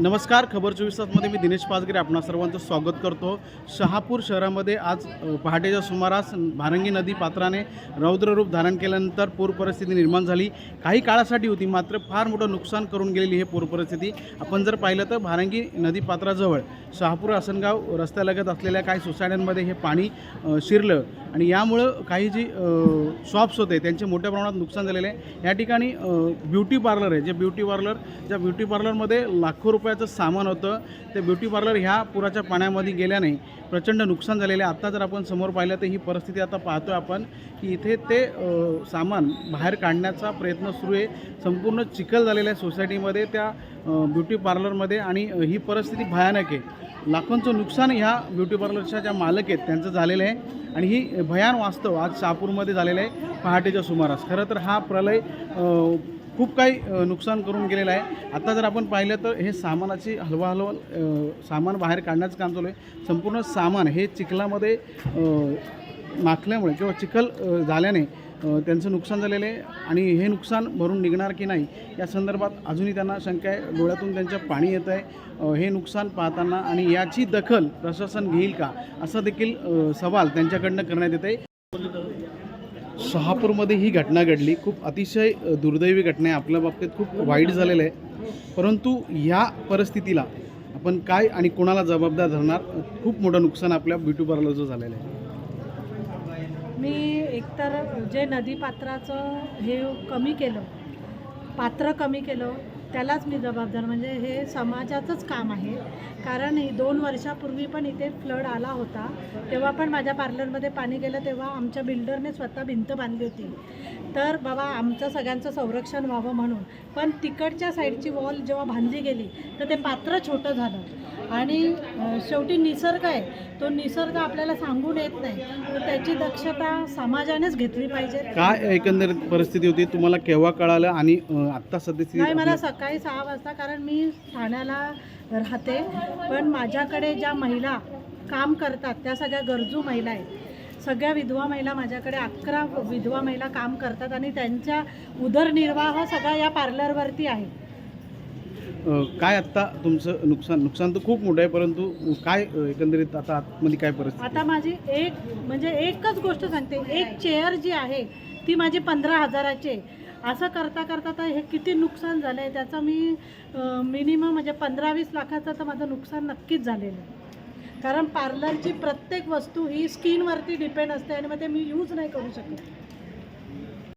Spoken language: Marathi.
नमस्कार खबर चोवीस तासमध्ये मी दिनेश पाचगिरे आपणा सर्वांचं स्वागत करतो. शहापूर शहरामध्ये आज पहाटेच्या सुमारास भारंगी नदी पात्राने रौद्ररूप धारण केल्यानंतर पूर परिस्थिती निर्माण झाली. काही काळासाठी होती मात्र फार मोठं नुकसान करून गेलेली ही पूर परिस्थिती. आपण जर पाहिलं तर भारंगी नदी पात्राजवळ शहापूर आसनगाव रस्त्यालगत असलेल्या काही सोसायट्यांमध्ये हे पाणी शिरलं आणि यामुळं काही जी शॉप्स होते त्यांचे मोठ्या प्रमाणात नुकसान झालेले आहे. या ठिकाणी ब्युटी पार्लर आहे. जे ब्युटी पार्लर ज्या ब्युटी पार्लरमध्ये लाखो रुपये रुपयाचं सामान होतं. ते ब्युटी पार्लर ह्या पुराच्या पाण्यामध्ये गेल्याने प्रचंड नुकसान झालेले आहे. आत्ता जर आपण समोर पाहिलं तर ही परिस्थिती आता पाहतोय आपण की इथे ते सामान बाहेर काढण्याचा प्रयत्न सुरू आहे. संपूर्ण चिखल झालेल्या आहे सोसायटीमध्ये त्या ब्युटी पार्लरमध्ये आणि ही परिस्थिती भयानक आहे. लाखोंचं नुकसान ह्या ब्युटी पार्लरच्या ज्या मालक आहेत त्यांचं झालेलं आहे. आणि ही भयान वास्तव आज शहापूरमध्ये झालेलं आहे पहाटेच्या सुमारास. खरं तर हा प्रलय खूप काही नुकसान करून गेलेलं आहे. आता जर आपण पाहिलं तर हे सामानाची हलवाहलव सामान बाहेर काढण्याचं काम चालू आहे. संपूर्ण सामान हे चिखलामध्ये माखल्यामुळे किंवा चिखल झाल्याने त्यांचं नुकसान झालेलं आहे. आणि हे नुकसान भरून निघणार की नाही या संदर्भात अजूनही त्यांना शंका आहे. डोळ्यातून त्यांच्या पाणी येतं आहे. हे नुकसान पाहताना आणि याची दखल प्रशासन घेईल का असा देखील सवाल त्यांच्याकडनं करण्यात येत आहे. शहापूरमध्ये ही घटना घडली. खूप अतिशय दुर्दैवी घटना आहे. आपल्या बाबतीत खूप वाईट झालेलं आहे. परंतु ह्या परिस्थितीला आपण काय आणि कोणाला जबाबदार धरणार? खूप मोठं नुकसान आपल्या ब्युटी पार्लरचं झालेलं आहे. मी एकतर जे नदीपात्राचं हे कमी केलं. पात्र कमी केलं. त्यालाच मी जबाबदार म्हणजे हे समाजाचंच काम आहे. कारण दोन वर्षापूर्वी पण इथे फ्लड आला होता. तेव्हा पण माझ्या पार्लरमध्ये पाणी गेलं तेव्हा आमच्या बिल्डरने स्वतः भिंत बांधली होती. तर बाबा आमचं सगळ्यांचं संरक्षण व्हावं म्हणून. पण तिकडच्या साईडची वॉल जेव्हा बांधली गेली तर ते पात्र छोटं झालं. आणि शेवटी निसर्ग आहे. तो निसर्ग आपल्याला सांगून येत नाही. तर त्याची दक्षता समाजानेच घेतली पाहिजे. काय एकंदरीत परिस्थिती होती? तुम्हाला केव्हा कळालं आणि आत्ता सध्याची नाही मला सकाळी सहा वाजता कारण मी ठाण्याला राहते. पण माझ्याकडे ज्या महिला काम करतात त्या सगळ्या गरजू महिला आहेत. सगळ्या विधवा महिला माझ्याकडे अकरा विधवा महिला काम करतात आणि त्यांच्या उदरनिर्वाह सगळा या पार्लरवरती आहे. काय आत्ता तुमचं नुकसान? नुकसान तर खूप मोठं आहे परंतु काय एकंदरीत आता आतमध्ये काय परिस्थिती? आता माझी एक म्हणजे एकच गोष्ट सांगते. एक चेअर जी आहे ती माझी पंधरा हजाराची आहे. असं करता करता तर हे किती नुकसान झालं आहे त्याचं मी मिनिमम म्हणजे पंधरा वीस लाखाचं तर माझं नुकसान नक्कीच झालेलं आहे. कारण पार्लरची प्रत्येक वस्तू ही स्किनवरती डिपेंड असते आणि मग ते मी यूज नाही करू शकत.